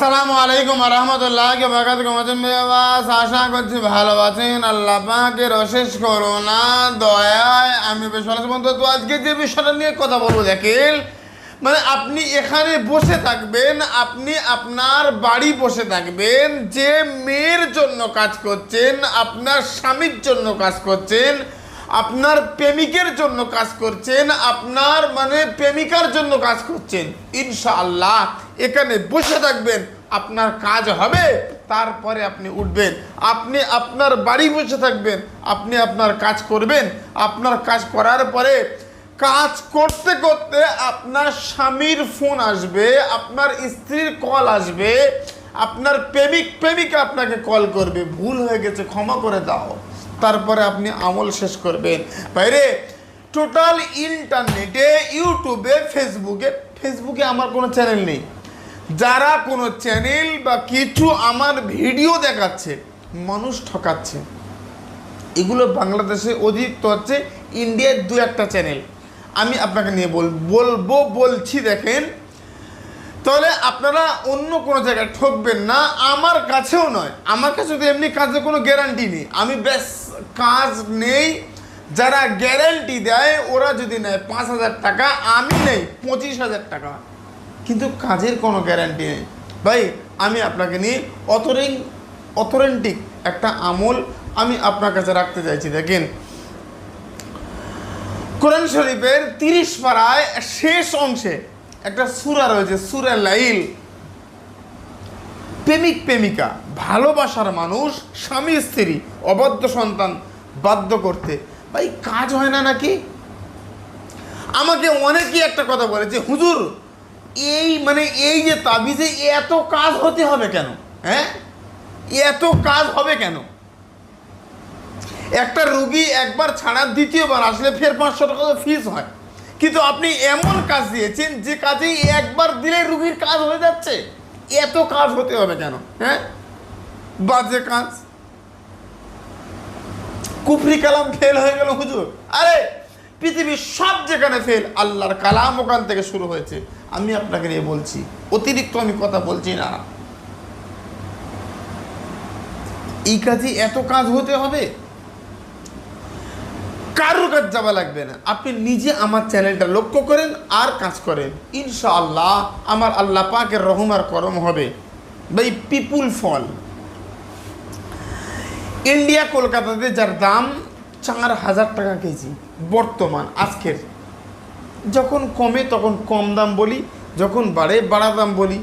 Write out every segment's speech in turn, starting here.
আসসালামু আলাইকুম রহমতুল্লাহ বাস আশা করছি ভালো আছেন। আল্লাহ পাকের অশেষ করোনা দয়ায় আমি বেশ ভালো বন্ধু, তো আজকে যে বিষয়টা নিয়ে কথা বলব দেখেন মানে আপনি এখানে বসে থাকবেন, আপনি আপনার বাড়ি বসে থাকবেন, যে মেয়ের জন্য কাজ করছেন, আপনার স্বামীর জন্য কাজ করছেন, আপনার প্রেমিকের জন্য কাজ করছেন, আপনার মানে প্রেমিকার জন্য কাজ করছেন, ইনশাআল্লাহ। এখানে বসে থাকবেন, আপনার কাজ হবে, তারপরে আপনি উঠবেন। আপনি আপনার বাড়ি বসে থাকবেন, আপনি আপনার কাজ করবেন। আপনার কাজ করার পরে কাজ করতে করতে আপনার স্বামীর ফোন আসবে, আপনার স্ত্রীর কল আসবে, আপনার প্রেমিক প্রেমিকা আপনাকে কল করবে। ভুল হয়ে গেছে, ক্ষমা করে দাও। তারপরে আপনি আমল শেষ করবেন। বাইরে টোটাল ইন্টারনেটে ইউটিউবে ফেসবুকে ফেসবুকে আমার কোনো চ্যানেল নেই। যারা কোনো চ্যানেল বা কিছু আমার ভিডিও দেখাচ্ছে, মানুষ ঠকাচ্ছে, এগুলো বাংলাদেশে অধিক হচ্ছে ইন্ডিয়ার দু একটা চ্যানেল আমি আপনাকে নিয়ে বল, বলব, বলছি দেখেন, তাহলে আপনারা অন্য কোনো জায়গায় ঠকবেন না, আমার কাছেও নয়। আমার কাছে তো এমনি কাজে কোনো গ্যারান্টি নেই। আমি ব্যাস কাজ নেই, যারা গ্যারান্টি দেয়, ওরা যদি নেয় পাঁচ হাজার টাকা, আমি নেই, পঁচিশ হাজার টাকা। কিন্তু কাজের কোনো গ্যারান্টি নেই। ভাই, আমি আপনাকে নিয়ে অথরিং অথরেন্টিক একটা আমল আমি আপনার কাছে রাখতে চাইছি। দেখেন, কোরআন শরীফের তিরিশ পাড়ায় শেষ অংশে একটা সুরা রয়েছে, সুরা লাইল। প্রেমিক, প্রেমিকা, ভালোবাসার মানুষ, স্বামী, স্ত্রী, অবাধ্য সন্তান বাধ্য করতে। ভাই, কাজ হয় না নাকি? আমাকে অনেকেই একটা কথা বলেছে হুজুর এই মানে এই যে তাবিজে এত কাজ হতে হবে কেন? হ্যাঁ? এত কাজ হবে কেন? একটা রুগী একবার ছাড়ার দ্বিতীয়বার আসলে ফের পাঁচশো টাকা ফিস হয়। কিন্তু আপনি এমন কাজ দিয়েছেন, যে কাজে একবার দিলে রুগীর কাজ হয়ে যাচ্ছে। এত কাজ হতে হবে কেন? হ্যাঁ? বাজে কাজ। কুফরি কালাম ফেল হয়ে গেল হুজুর। আরে, পৃথিবীর সব যেখানে ফেল আল্লাহর কালাম ওখান থেকে শুরু হয়েছে। আমি আপনাকে নিয়ে বলছি, অতিরিক্ত আমি কথা বলছি না। এই কাজে এত কাজ হতে হবে? কারোর কাজ যাওয়া লাগবে না। আপনি নিজে আমার চ্যানেলটা লক্ষ্য করেন আর কাজ করেন। ইনশাআল্লাহ আমার আল্লাহ পাকের রহমার করম হবে। ভাই, পিপুল ফল। ইন্ডিয়া কলকাতাতে যার দাম চার হাজার টাকা কেজি, বর্তমান, আজকের। যখন কমে তখন কম দাম বলি, যখন বাড়ে বাড়া দাম বলি।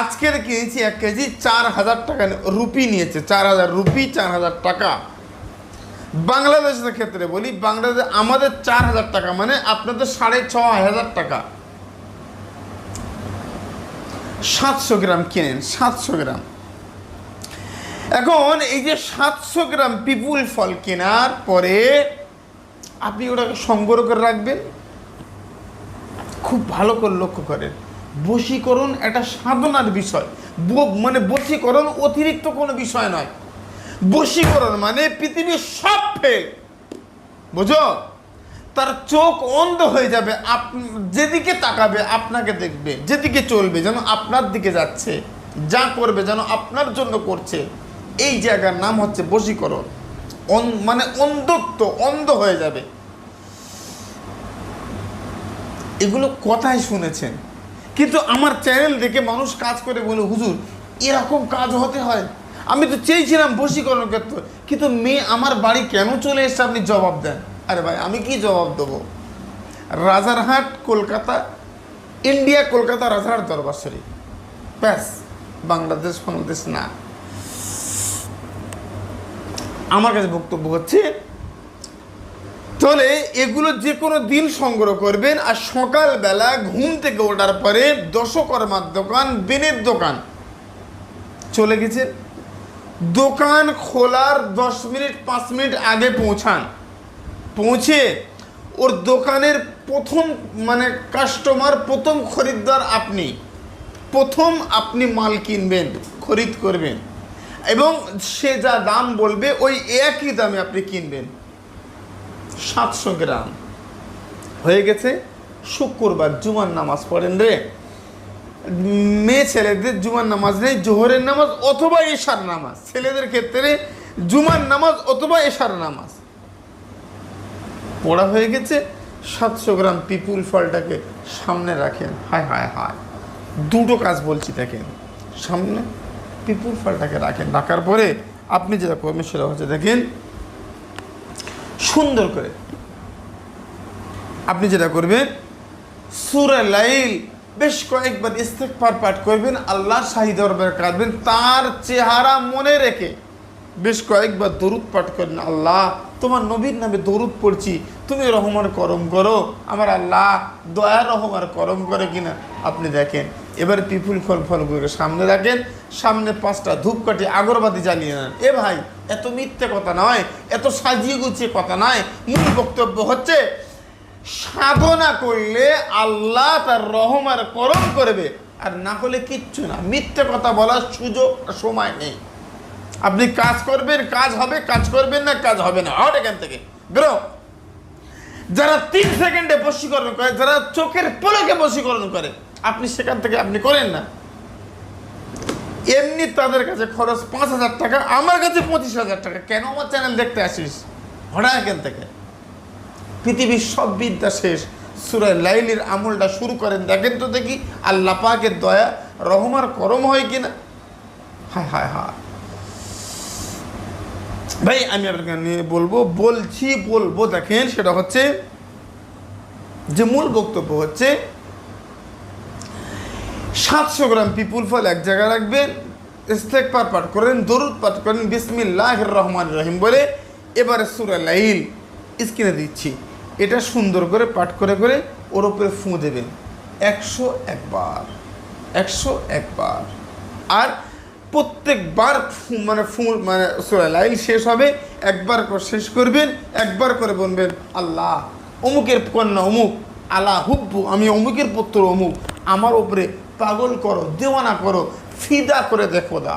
আজকের কিনেছি এক কেজি চার হাজার টাকা রুপি নিয়েছে, চার হাজার, রুপি চার হাজার টাকা। বাংলাদেশের ক্ষেত্রে বলি, বাংলাদেশ আমাদের চার হাজার টাকা মানে আপনাদের সাড়ে ছ হাজার টাকা। সাতশো গ্রাম কেনেন, সাতশো গ্রাম। এখন এই যে সাতশো গ্রাম পিপুল ফল কেনার পরে আপনি ওটাকে সংগ্রহ করে রাখবেন। খুব ভালো করে লক্ষ্য করেন। বশীকরণ একটা সাধনার বিষয়। মানে বশীকরণ অতিরিক্ত কোনো বিষয় নয়। বশীকরণ মানে পৃথিবীর সব ফেল। বুঝো? তার চোখ অন্ধ হয়ে যাবে, আপ যেদিকে তাকাবে আপনাকে দেখবে, যেদিকে চলবে যেন আপনার দিকে যাচ্ছে, যা করবে যেন আপনার জন্য করছে। এই জায়গার নাম হচ্ছে বশীকরণ। মানে অন্ধত্ব, অন্ধ হয়ে যাবে। এগুলো কথাই শুনেছেন। কিন্তু আমার চ্যানেল দেখে মানুষ কাজ করে বলে, হুজুর, এরকম কাজ হতে হয়? আমি তো চেয়েছিলাম বশীকরণ ক্ষেত্র, কিন্তু মেয়ে আমার বাড়ি কেন চলে এসছে আপনি জবাব দেন। আরে ভাই, আমি কি জবাব দেবো? রাজারহাট, কলকাতা ইন্ডিয়া কলকাতা, রাজারহাট দরবার শরীফ। ব্যাস, বাংলাদেশ বাংলাদেশ না। আমার কাছে বক্তব্য হচ্ছে তাহলে এগুলো যে কোনো দিন সংগ্রহ করবেন আর সকালবেলা ঘুম থেকে ওঠার পরে দশকর্মার দোকান, বেনের দোকান। চলে গেছে। দোকান খোলার দশ মিনিট, পাঁচ মিনিট আগে পৌঁছান। পৌঁছে ওর দোকানের প্রথম মানে কাস্টমার প্রথম খরিদ্দার আপনি। প্রথম আপনি মাল কিনবেন, খরিদ করবেন। এবং সে যা দাম বলবে, ওই একই দামে আপনি কিনবেন। সাতশো গ্রাম। হয়ে গেছে শুক্রবার জুমার নামাজ পড়েন রে। মেয়ে ছেলেদের জুমার নামাজ নেই, জোহরের নামাজ অথবা এশার নামাজ। ছেলেদের ক্ষেত্রে জুমার নামাজ অথবা এশার নামাজ। পড়া হয়ে গেছে, সাতশো গ্রাম পিপুল ফলটাকে সামনে রাখেন। হায় হায় হায়। দুটো কাজ বলছি দেখেন। সামনে পিপুল ফলটাকে রাখেন। রাখার পরে আপনি যেটা করবেন সেটা হচ্ছে দেখেন সুন্দর করে। আপনি যেটা করবেন, সুরা লাইল বেশ কয়েকবার ইস্তেকবার পাঠ করবেন আল্লাহ শাহী দরবারে কাঁদবেন, তার চেহারা মনে রেখে বেশ কয়েকবার দরুদ পাঠ করেন আল্লাহ, তোমার নবীর নামে দরুদ পড়ছি, তুমি রহমান করম করো, আমার আল্লাহ দয়া রহমান করম করে কিনা, আপনি দেখেন। এবার পিপুল ফল ফলগুলোকে সামনে রাখেন, সামনে পাঁচটা ধূপকাঠি আগরবাতি জ্বালিয়ে নেন। এ ভাই, এত মিথ্যে কথা নয়, এত সাজিয়ে গুছিয়ে কথা নয়। মূল বক্তব্য হচ্ছে, সাধনা করলে আল্লাহ তার রহমার করম করবে। আর না হলে কিচ্ছু না। মিথ্যে কথা বলার সুযোগ সময় নেই। আপনি কাজ করবেন, কাজ হবে, কাজ করবেন না, কাজ হবে না। হট এখান থেকে। বেরো যারা তিন সেকেন্ডে বশীকরণ করে, যারা চোখের পলকে বশীকরণ করে আপনি সেখান থেকে আপনি করেন না। এমনি তাদের কাছে খরচ পাঁচ হাজার টাকা, আমার কাছে পঁচিশ হাজার টাকা। কেন আমার চ্যানেল দেখতে আসিস? হঠাৎ এখান থেকে। পৃথিবীর সব বিদ্যা শেষ। সুরায় লাইলির আমলটা শুরু করেন। দেখেন তো দেখি, আল্লাহ পাকের দয়া রহমার করম হয় কিনা? হায় হায় হায়। ভাই, আমি আপনাকে নিয়ে বলব, বলছি, বলব দেখেন, সেটা হচ্ছে যে মূল বক্তব্য হচ্ছে সাতশো গ্রাম পিপুল ফল এক জায়গায় রাখবেন ইস্তেকবার পাঠ করেন, দরুদ পাঠ করেন বিসমিল্লাহ রহমান রহিম বলে এবারে সুরা লাইল স্ক্রিনে দিচ্ছি। এটা সুন্দর করে পাঠ করে করে ওর ওপরে ফুঁ দেবেন। একশো একবার একশো একবার। আর প্রত্যেকবার ফু- মানে ফু মানে সুরা লাইল শেষ হবে, একবার করে শেষ করবেন, একবার করে বলবেন, আল্লাহ, অমুকের কন্যা অমুক, আলা হুব্বু, আমি অমুকের পুত্র অমুক, আমার উপরে পাগল করো, দেওয়ানা করো, ফিদা করে দেখো দা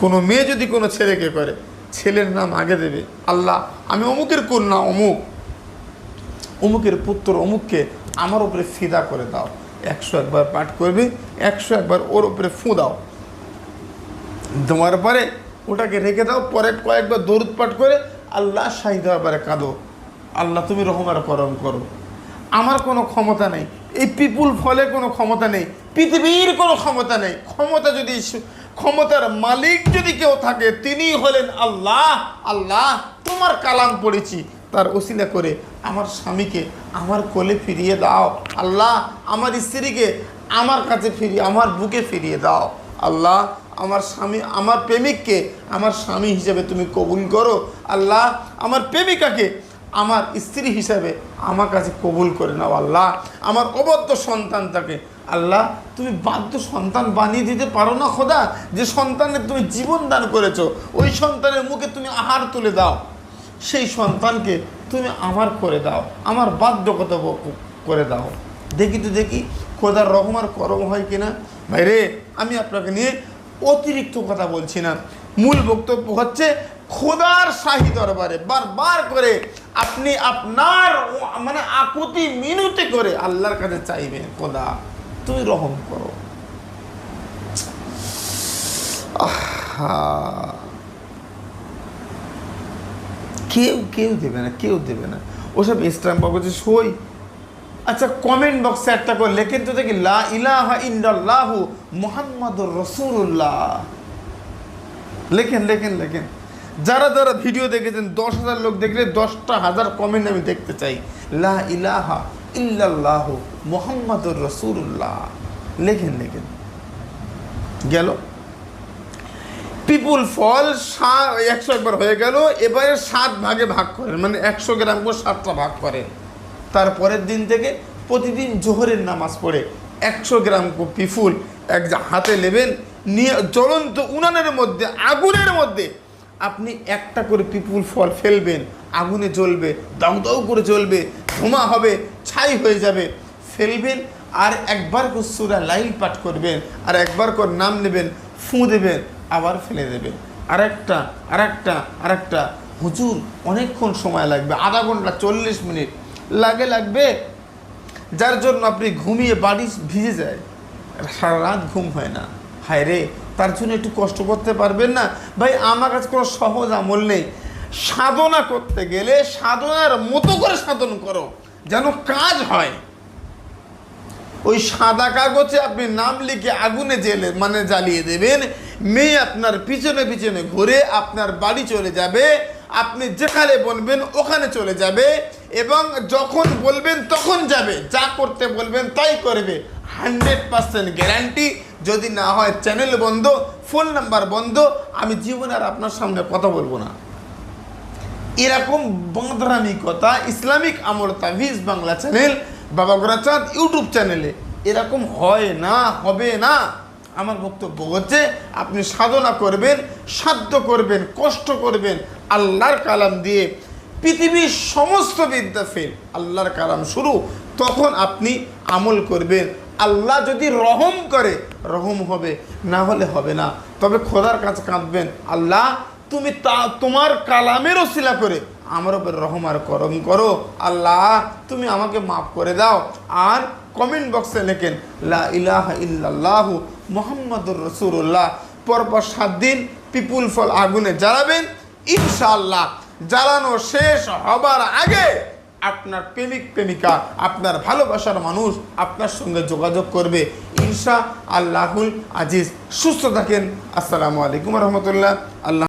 কোনো মেয়ে যদি কোনো ছেলেকে করে, ছেলের নাম আগে দেবে, আল্লাহ, আমি অমুকের কন্যা অমুক। অমুকের পুত্র অমুককে আমার উপরে ফিদা করে দাও। একশো একবার পাঠ করবে, একশো একবার ওর উপরে ফু দাও। দেওয়ার পরে ওটাকে রেখে দাও, পরে কয়েকবার দরুদ পাঠ করে আল্লাহ শাহিদ দরবারে কাঁদো। আল্লাহ তুমি রহমার করম করো। আমার কোনো ক্ষমতা নেই। এই পিপুল ফলে কোনো ক্ষমতা নেই। পৃথিবীর কোনো ক্ষমতা নেই। ক্ষমতা যদি ক্ষমতার মালিক যদি কেউ থাকে, তিনি হলেন আল্লাহ। আল্লাহ, তোমার কালাম পড়েছি। তার ওসিলা করে আমার স্বামীকে আমার কোলে ফিরিয়ে দাও। আল্লাহ, আমার স্ত্রীকে আমার কাছে ফিরিয়ে আমার বুকে ফিরিয়ে দাও। আল্লাহ, আমার স্বামী, আমার প্রেমিককে আমার স্বামী হিসেবে তুমি কবুল করো। আল্লাহ, আমার প্রেমিকাকে আমার স্ত্রী হিসাবে আমার কাছে কবুল করে নাও আল্লাহ। আমার অবদ্ধ সন্তানটাকে আল্লাহ, তুমি বাধ্য সন্তান বানিয়ে দিতে পারো না খোদা। যে সন্তানের তুমি জীবন দান করেছ, ওই সন্তানের মুখে তুমি আহার তুলে দাও। সেই সন্তানকে তুমি আমার করে দাও, আমার বাধ্যকতা করে দাও। দেখি তো দেখি, খোদার রহমার করম হয় কিনা। ভাই রে আমি আপনাকে নিয়ে অতিরিক্ত কথা বলছি না। মূল বক্তব্য হচ্ছে খোদার শাহী দরবারে বারবার করে আপনি আপনার মানে আকুতি মিনুতে করে আল্লাহর কাছে চাইবেন, খোদা তুমি রহম করো। কেউ কেউ দেবে না, কেউ দেবে না। ওসব ইসলাম বলছে সই। আচ্ছা কমেন্ট বক্সে একটা করে লেখেন তো দেখি, লা ইলাহা ইন্দাল্লাহু রাসূলুল্লাহ। লেখেন লেখেন লেখেন। যারা যারা ভিডিও দেখেছেন, দশ হাজার লোক দেখলে দশটা হাজার কমেন্ট আমি দেখতে চাই। লা ইলাহা ইল্লাল্লাহ মোহাম্মদুর রসুল্লাহ লেখেন লেখেন। গেল। পিপুল ফল একশো একবার হয়ে গেল, এবারে সাত ভাগে ভাগ করেন মানে একশো গ্রাম করে সাতটা ভাগ করেন। তারপরের দিন থেকে প্রতিদিন জোহরের নামাজ পড়ে একশো গ্রাম পিফুল এক হাতে নেবেন, নিয়ে জ্বলন্ত উনানের মধ্যে, আগুনের মধ্যে আপনি একটা করে পিপুল ফল ফেলবেন, আগুনে জ্বলবে দাউ করে জ্বলবে, ধোঁয়া হবে, ছাই হয়ে যাবে। ফেলবেন আর একবার সুরা লাইল পাঠ করবেন, আর একবার করে নাম নেবেন, ফু দেবেন, আবার ফেলে দেবেন। আরেকটা আর একটা হুজুর, অনেকক্ষণ সময় লাগবে, আধা ঘণ্টা চল্লিশ মিনিট। লাগে, লাগবে। যার জন্য আপনি ঘুমিয়ে বাড়ি ভিজে যায়। সারা রাত ঘুম হয় না। হায় রে তার জন্য একটু কষ্ট করতে পারবেন না। ভাই, আমার কাছে কোনো সহজ আমল নেই। সাধনা করতে গেলে সাধনার মতো করে সাধন করো, যেন কাজ হয়। ওই সাদা কাগজে আপনি নাম লিখে আগুনে জেলে মানে জ্বালিয়ে দেবেন। মেয়ে আপনার পিছনে পিছনে ঘুরে আপনার বাড়ি চলে যাবে। আপনি যেখানে বলবেন ওখানে চলে যাবে এবং যখন বলবেন তখন যাবে। যা করতে বলবেন তাই করবে। Hundred percent guarantee. যদি না হয় চ্যানেল বন্ধ ফোন নাম্বার বন্ধ, আমি জীবনে আর আপনার সামনে কথা বলব না। এরকম বাঁধরামি কথা, ইসলামিক আমল তাভিজ বাংলা চ্যানেল বাবা গোরাচাঁদ ইউটিউব চ্যানেলে এরকম হয় না, হবে না। আমার বক্তব্য হচ্ছে, আপনি সাধনা করবেন, সাধ্য করবেন, কষ্ট করবেন, আল্লাহর কালাম দিয়ে পৃথিবীর সমস্ত বিদ্যা ফেল, আল্লাহর কালাম শুরু, তখন আপনি আমল করবেন। আল্লাহ যদি রহম করে, রহম হবে, না হলে হবে না। তবে খোদার কাছে কাঁদবেন, আল্লাহ, তুমি তা, তোমার কালামেরও শিলা করে আমার উপর রহম আর করম করো। আল্লাহ, তুমি আমাকে মাফ করে দাও। আর কমেন্ট বক্সে লেখেন, লা ইলাহা ইল্লাল্লাহ মোহাম্মদুর রসুল্লাহ পরপর সাত দিন পিপুল ফল আগুনে জ্বালাবেন। ইনশাআল্লাহ, জ্বালানো শেষ হবার আগে আপনার প্রেমিক, প্রেমিকা, আপনার ভালোবাসার মানুষ আপনার সঙ্গে যোগাযোগ করবে। ইনশা আল্লাহুল আজিজ। সুস্থ থাকেন। আসসালামু আলাইকুম রহমতুল্লাহ। আল্লাহ